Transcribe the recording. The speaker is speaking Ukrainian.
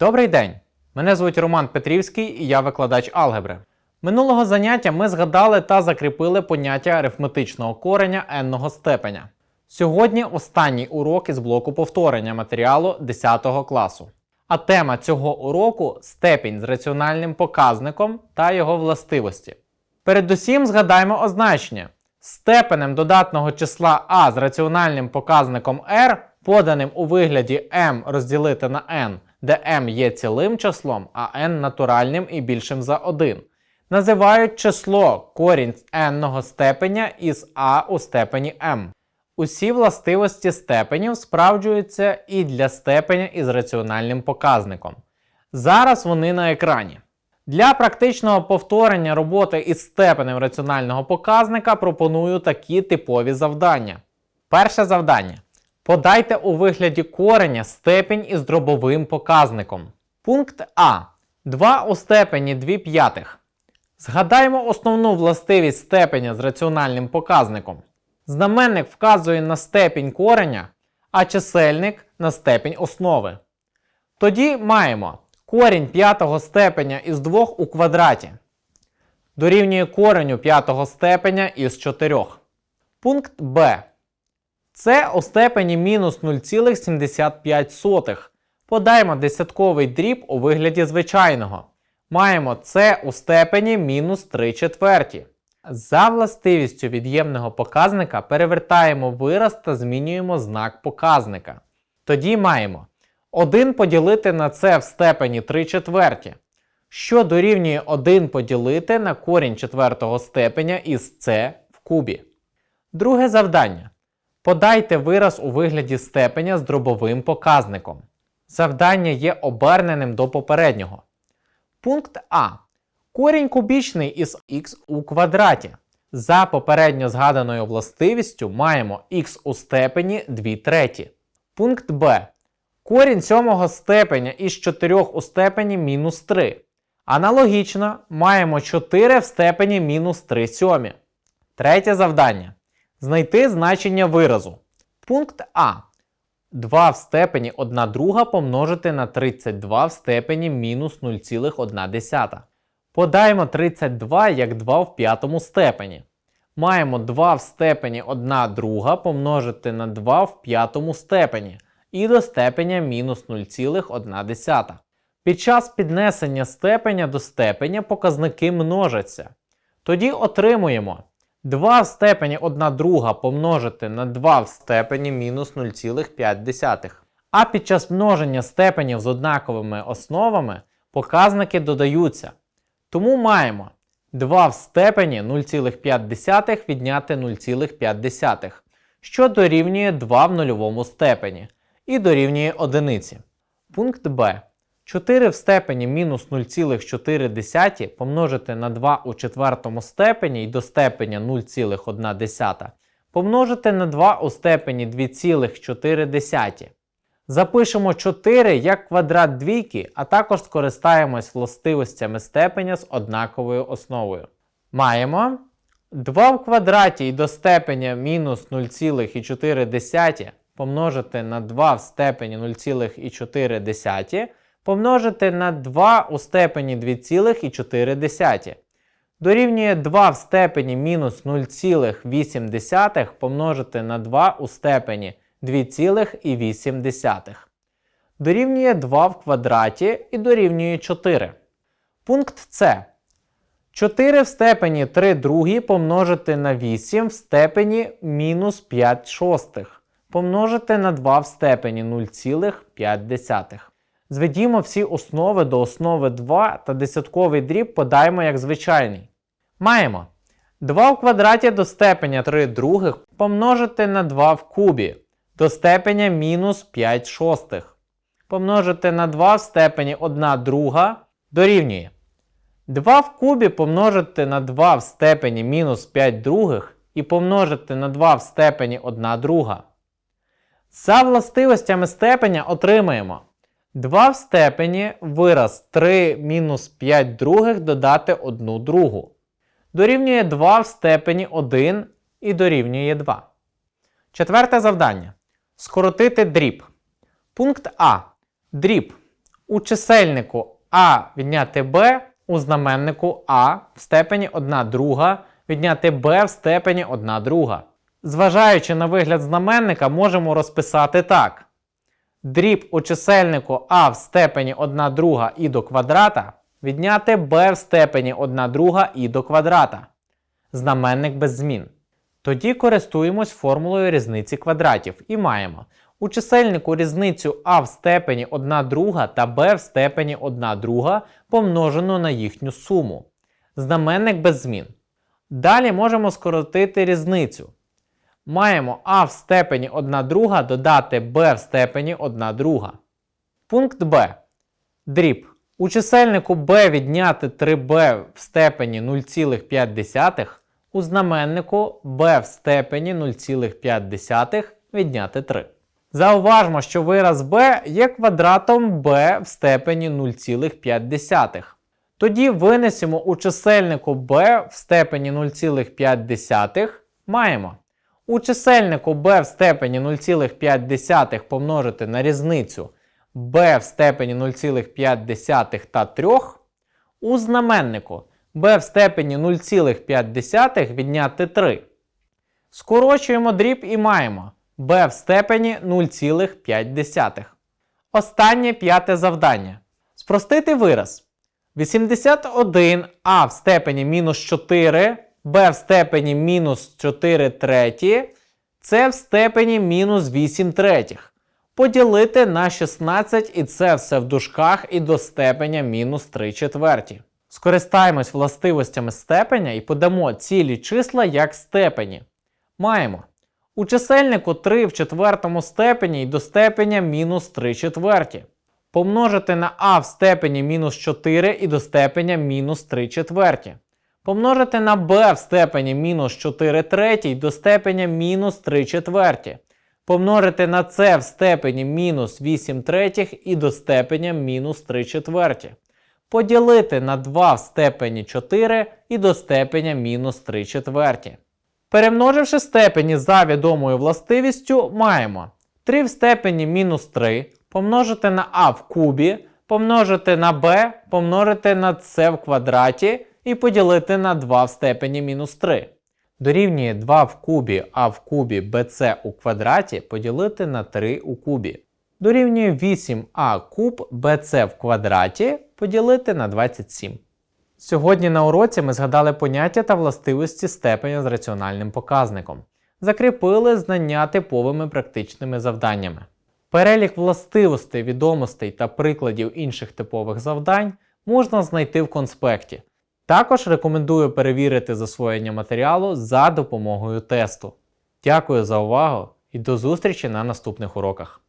Добрий день! Мене звуть Роман Петрівський і я викладач алгебри. Минулого заняття ми згадали та закріпили поняття арифметичного кореня n-ного степеня. Сьогодні останній урок із блоку повторення матеріалу 10 класу. А тема цього уроку степінь з раціональним показником та його властивості. Передусім згадаємо означення. Степенем додатного числа а з раціональним показником r, поданим у вигляді m розділити на n, де m є цілим числом, а n натуральним і більшим за 1, називають число корінь n-ного степеня із а у степені m. Усі властивості степенів справджуються і для степеня із раціональним показником. Зараз вони на екрані. Для практичного повторення роботи із степенем раціонального показника пропоную такі типові завдання. Перше завдання. Подайте у вигляді кореня степінь із дробовим показником. Пункт А. 2 у степені 2 п'ятих. Згадаємо основну властивість степеня з раціональним показником. Знаменник вказує на степінь кореня, а чисельник на степінь основи. Тоді маємо корінь п'ятого степеня із 2 у квадраті. Дорівнює кореню п'ятого степеня із 4. Пункт Б. Це у степені мінус 0,75. Подаємо десятковий дріб у вигляді звичайного. Маємо це у степені мінус 3 четверті. За властивістю від'ємного показника перевертаємо вираз та змінюємо знак показника. Тоді маємо 1 поділити на це в степені 3 четверті, що дорівнює 1 поділити на корінь четвертого степеня із це в кубі. Друге завдання. Подайте вираз у вигляді степеня з дробовим показником. Завдання є оберненим до попереднього. Пункт А. Корінь кубічний із х у квадраті. За попередньо згаданою властивістю маємо х у степені 2 треті. Пункт Б. Корінь сьомого степеня із 4 у степені мінус 3. Аналогічно маємо 4 в степені мінус 3 сьомі. Третє завдання. Знайти значення виразу. Пункт А. 2 в степені 1 друга помножити на 32 в степені мінус 0,1. Подаємо 32 як 2 в п'ятому степені. Маємо 2 в степені 1 друга помножити на 2 в п'ятому степені і до степеня мінус 0,1. Під час піднесення степеня до степеня показники множаться. Тоді отримуємо 2 в степені 1 друга помножити на 2 в степені мінус 0,5. А під час множення степенів з однаковими основами показники додаються. Тому маємо 2 в степені 0,5 відняти 0,5, що дорівнює 2 в нульовому степені і дорівнює 1. Пункт Б. 4 в степені мінус 0,4 помножити на 2 у четвертому степені і до степеня 0,1 помножити на 2 у степені 2,4. Запишемо 4 як квадрат двійки, а також скористаємось властивостями степеня з однаковою основою. Маємо 2 в квадраті і до степеня мінус 0,4 помножити на 2 в степені 0,4 помножити на 2 у степені 2,4. Дорівнює 2 в степені мінус 0,8 помножити на 2 у степені 2,8. Дорівнює 2 в квадраті і дорівнює 4. Пункт С. 4 в степені 3 другі помножити на 8 в степені мінус 5 шостих. Помножити на 2 в степені 0,5. Зведімо всі основи до основи 2 та десятковий дріб подаємо як звичайний. Маємо 2 в квадраті до степеня 3 других помножити на 2 в кубі до степеня мінус 5 шостих. Помножити на 2 в степені 1 друга дорівнює 2 в кубі помножити на 2 в степені мінус 5 других і помножити на 2 в степені 1 друга. За властивостями степеня отримаємо 2 в степені вираз 3 мінус 5 других додати 1 другу. Дорівнює 2 в степені 1 і дорівнює 2. Четверте завдання. Скоротити дріб. Пункт А. Дріб. У чисельнику А відняти Б у знаменнику А в степені 1 друга відняти Б в степені 1 друга. Зважаючи на вигляд знаменника, можемо розписати так. Дріб у чисельнику А в степені 1 друга і до квадрата відняти Б в степені 1 друга і до квадрата. Знаменник без змін. Тоді користуємось формулою різниці квадратів і маємо у чисельнику різницю а в степені 1 друга та b в степені 1 друга помножено на їхню суму. Знаменник без змін. Далі можемо скоротити різницю. Маємо а в степені 1 друга додати b в степені 1 друга. Пункт Б. Дріб. У чисельнику b відняти 3b в степені 0,5 у знаменнику b в степені 0,5 відняти 3. Зауважмо, що вираз b є квадратом b в степені 0,5. Тоді винесемо у чисельнику b в степені 0,5 маємо. У чисельнику b в степені 0,5 помножити на різницю b в степені 0,5 та 3. У знаменнику b в степені 0,5 відняти 3. Скорочуємо дріб і маємо b в степені 0,5. Останнє п'яте завдання. Спростити вираз. 81а в степені мінус 4, b в степені мінус 4 треті, c в степені мінус 8 третіх. Поділити на 16 і це все в дужках і до степеня мінус 3 четверті. Скористаємось властивостями степеня і подамо цілі числа як степені. Маємо. У чисельнику 3 в четвертому степені і до степеня мінус 3 четверті. Помножити на а в степені мінус 4 і до степеня мінус 3 четверті. Помножити на b в степені мінус 4 треті до степеня мінус 3 четверті. Помножити на c в степені мінус 8 третіх і до степеня мінус 3 четверті. Поділити на 2 в степені 4 і до степеня мінус 3 четверті. Перемноживши степені за відомою властивістю, маємо 3 в степені мінус 3 помножити на а в кубі, помножити на b, помножити на c в квадраті і поділити на 2 в степені мінус 3. Дорівнює 2 в кубі а в кубі bc у квадраті поділити на 3 у кубі. Дорівнює 8а куб bc в квадраті поділити на 27. Сьогодні на уроці ми згадали поняття та властивості степеня з раціональним показником. Закріпили знання типовими практичними завданнями. Перелік властивостей, відомостей та прикладів інших типових завдань можна знайти в конспекті. Також рекомендую перевірити засвоєння матеріалу за допомогою тесту. Дякую за увагу і до зустрічі на наступних уроках.